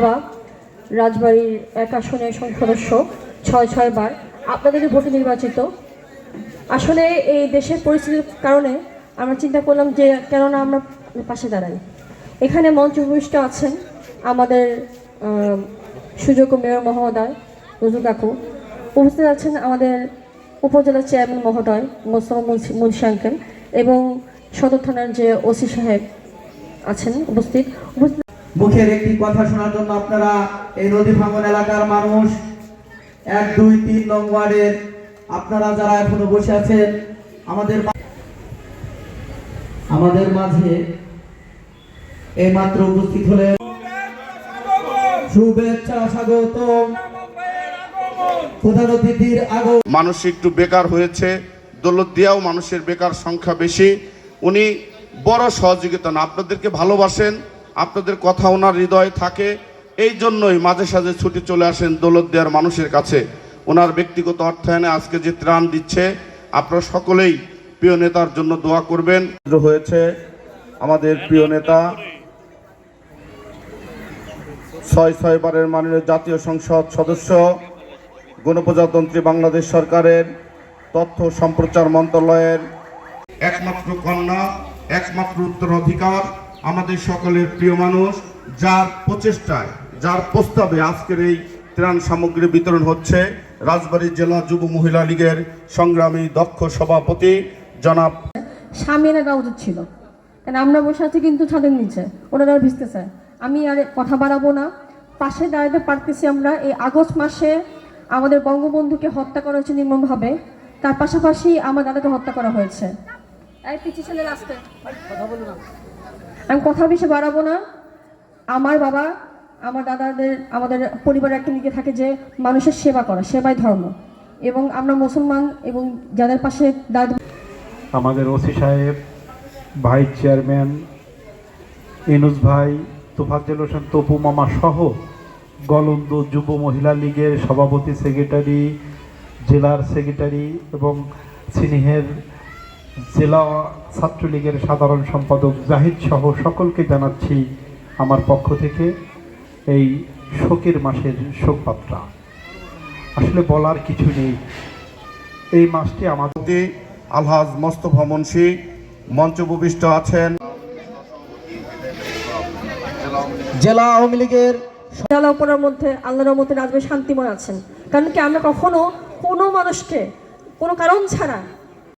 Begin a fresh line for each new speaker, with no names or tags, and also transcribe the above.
বাবা, রাজবাড়ির এক আসনের সদস্য, ছয় ছয় বার আপনাদেরকে ভোটে নির্বাচিত। আসলে এই দেশের পরিস্থিতির কারণে আমরা চিন্তা করলাম যে কেননা আমরা পাশে দাঁড়াই। এখানে মঞ্চ উপবিষ্ট আছেন আমাদের সুযোগ্য মেয়র মহোদয় রুজু কাকু। উপস্থিত আছেন আমাদের উপজেলা চেয়ারম্যান মহোদয় মোস্তফা মুন্সি- এবং সদর থানার যে ওসি সাহেব আছেন উপস্থিত উপস্থিত।
মুখের একটি কথা শোনার জন্য আপনারা এই নদী ভাঙন এলাকার মানুষ, এক, দুই, তিন নং ওয়ার্ডের আপনারা যারা এখনও বসে আছেন, আমাদের আমাদের মাঝে এই মাত্র উপস্থিত হলেন শুভেচ্ছা স্বাগতম। প্রধান অতিথির
মানুষ একটু বেকার হয়েছে, দৌলতদিয়াও মানুষের বেকার সংখ্যা বেশি। উনি বড় সহযোগিতা না, আপনাদেরকে ভালোবাসেন। আপনাদের কথা ওনার হৃদয়ে থাকে। এই জন্যই মাঝে সাঝে ছুটি চলে আসেন দৌলত দৌলতদিয়ার মানুষের কাছে। ওনার ব্যক্তিগত অর্থায়নে আজকে যে ত্রাণ দিচ্ছে আপনারা সকলেই প্রিয় নেতার জন্য দোয়া করবেন। হয়েছে আমাদের প্রিয় নেতা। ছয় ছয় বারের মাননীয় জাতীয় সংসদ সদস্য গণপ্রজাতন্ত্রী বাংলাদেশ সরকারের তথ্য সম্প্রচার মন্ত্রণালয়ের একমাত্র কন্যা একমাত্র উত্তরাধিকার। আমাদের সকলের প্রিয় মানুষ যার প্রচেষ্টায় যার প্রস্তাবে আজকের এই ত্রাণ সামগ্রী বিতরণ হচ্ছে রাজবাড়ী জেলা যুব মহিলা লীগের সংগ্রামী দক্ষ সভাপতি জনাব
লাগা উচিত ছিল। কারণ আমরা বসে আছি কিন্তু ছাদের নিচে ওনারা আর ভিজতেছে। আমি আর কথা বাড়াবো না। পাশে দাঁড়াতে পারতেছি আমরা এই আগস্ট মাসে আমাদের বঙ্গবন্ধুকে হত্যা করা হয়েছে নির্মমভাবে। তার পাশাপাশি আমার দাদাকে হত্যা করা হয়েছে। এই পিছিয়ে ছেলে আসতে আমি কথা বেশি বাড়াবো না। আমার বাবা, আমার দাদাদের, আমাদের পরিবারের একটা দিকে থাকে যে মানুষের সেবা করা, সেবাই ধর্ম। এবং আমরা মুসলমান এবং যাদের পাশে দাঁড়াতে
আমাদের ওসি সাহেব, ভাইস চেয়ারম্যান, ইনুস ভাই, তোফাজ্জল হোসেন, তপু মামা সহ গলন্দ যুব মহিলা লীগের সভাপতি, সেক্রেটারি, জেলার সেক্রেটারি এবং সিনিহের জেলা ছাত্রলীগের সাধারণ সম্পাদক জাহিদ সহ সকলকে জানাচ্ছি আমার পক্ষ থেকে এই শোকের মাসের শোকপাত্রা আসলে বলার কিছু নেই। এই মাসটি আমাদের
আলহাজ মোস্তফা মুন্সি মঞ্চ উপবিষ্ট আছেন।
জেলা আওয়ামী লীগের
আল্লাহ উপরের মধ্যে আল্লাহর রহমতে রাজবে শান্তিময় আছেন। কারণ কি আমরা কখনো কোনো মানুষকে কোনো কারণ ছাড়া